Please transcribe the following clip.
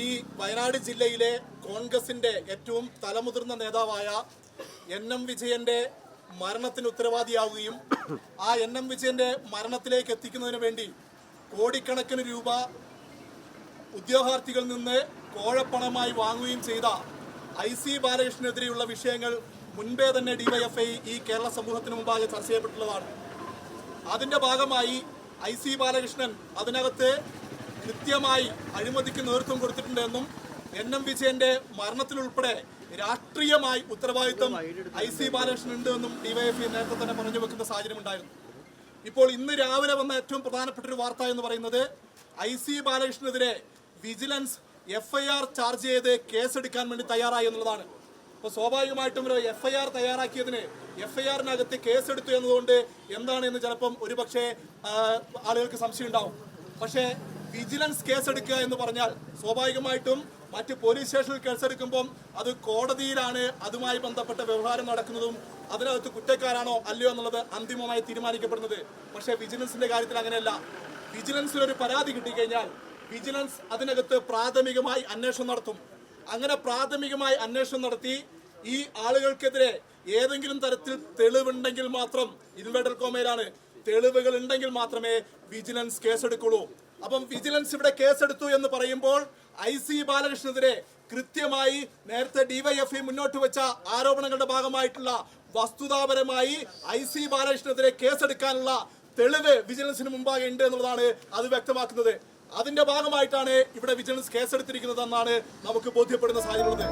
ഈ വയനാട് ജില്ലയിലെ കോൺഗ്രസിന്റെ ഏറ്റവും തലമുതിർന്ന നേതാവായ എൻ എം വിജയന്റെ മരണത്തിന് ഉത്തരവാദിയാവുകയും ആ എൻ എം വിജയന്റെ മരണത്തിലേക്ക് എത്തിക്കുന്നതിന് വേണ്ടി കോടിക്കണക്കിന് രൂപ ഉദ്യോഗാർത്ഥികളിൽ നിന്ന് കോഴപ്പണമായി വാങ്ങുകയും ചെയ്ത ഐ സി ബാലകൃഷ്ണനെതിരെയുള്ള വിഷയങ്ങൾ മുൻപേ തന്നെ ഡിവൈഎഫ്ഐ ഈ കേരള സമൂഹത്തിന് മുമ്പാകെ ചർച്ച ചെയ്യപ്പെട്ടുള്ളതാണ്. അതിന്റെ ഭാഗമായി ഐ സി ബാലകൃഷ്ണൻ അതിനകത്ത് കൃത്യമായി അഴിമതിക്ക് നേതൃത്വം കൊടുത്തിട്ടുണ്ടെന്നും എൻ എം വിജയന്റെ മരണത്തിലുൾപ്പെടെ രാഷ്ട്രീയമായി ഉത്തരവാദിത്വം ഐ സി ബാലകൃഷ്ണൻ ഉണ്ട് എന്നും ഡിവൈഎഫ്ഐ നേരത്തെ തന്നെ പറഞ്ഞു വെക്കുന്ന സാഹചര്യം ഉണ്ടായിരുന്നു. ഇപ്പോൾ ഇന്ന് രാവിലെ വന്ന ഏറ്റവും പ്രധാനപ്പെട്ട ഒരു വാർത്ത എന്ന് പറയുന്നത് ഐ സി ബാലകൃഷ്ണനെതിരെ വിജിലൻസ് എഫ്ഐആർ ചാർജ് ചെയ്ത് കേസെടുക്കാൻ വേണ്ടി തയ്യാറായി എന്നുള്ളതാണ്. അപ്പോൾ സ്വാഭാവികമായിട്ടും ഒരു എഫ്ഐആർ തയ്യാറാക്കിയതിന് എഫ്ഐആറിനകത്ത് കേസെടുത്തു എന്നതുകൊണ്ട് എന്താണ് എന്ന് ചിലപ്പം ഒരുപക്ഷെ ആളുകൾക്ക് സംശയം ഉണ്ടാവും പക്ഷേ വിജിലൻസ് കേസെടുക്കുക എന്ന് പറഞ്ഞാൽ സ്വാഭാവികമായിട്ടും മറ്റ് പോലീസ് സ്റ്റേഷനിൽ കേസെടുക്കുമ്പം അത് കോടതിയിലാണ് അതുമായി ബന്ധപ്പെട്ട വ്യവഹാരം നടക്കുന്നതും അതിനകത്ത് കുറ്റക്കാരാണോ അല്ലയോ എന്നുള്ളത് അന്തിമമായി തീരുമാനിക്കപ്പെടുന്നത്. പക്ഷേ വിജിലൻസിന്റെ കാര്യത്തിൽ അങ്ങനെയല്ല. വിജിലൻസിൽ ഒരു പരാതി കിട്ടിക്കഴിഞ്ഞാൽ വിജിലൻസ് അതിനകത്ത് പ്രാഥമികമായി അന്വേഷണം നടത്തും. അങ്ങനെ പ്രാഥമികമായി അന്വേഷണം നടത്തി ഈ ആളുകൾക്കെതിരെ ഏതെങ്കിലും തരത്തിൽ തെളിവുണ്ടെങ്കിൽ മാത്രം ഇൻവേർട്ടർ കോമയിലാണ് തെളിവുകൾ ഉണ്ടെങ്കിൽ മാത്രമേ വിജിലൻസ് കേസെടുക്കുള്ളൂ. അപ്പം വിജിലൻസ് ഇവിടെ കേസെടുത്തു എന്ന് പറയുമ്പോൾ ഐ സി ബാലകൃഷ്ണനെതിരെ കൃത്യമായി നേരത്തെ ഡിവൈഎഫ്ഐ മുന്നോട്ട് വെച്ച ആരോപണങ്ങളുടെ ഭാഗമായിട്ടുള്ള വസ്തുതാപരമായി ഐ സി ബാലകൃഷ്ണനെതിരെ കേസെടുക്കാനുള്ള തെളിവ് വിജിലൻസിന് മുമ്പാകെ ഉണ്ട് എന്നുള്ളതാണ് അത് വ്യക്തമാക്കുന്നത്. അതിന്റെ ഭാഗമായിട്ടാണ് ഇവിടെ വിജിലൻസ് കേസെടുത്തിരിക്കുന്നതെന്നാണ് നമുക്ക് ബോധ്യപ്പെടുന്ന സാഹചര്യമുള്ളത്.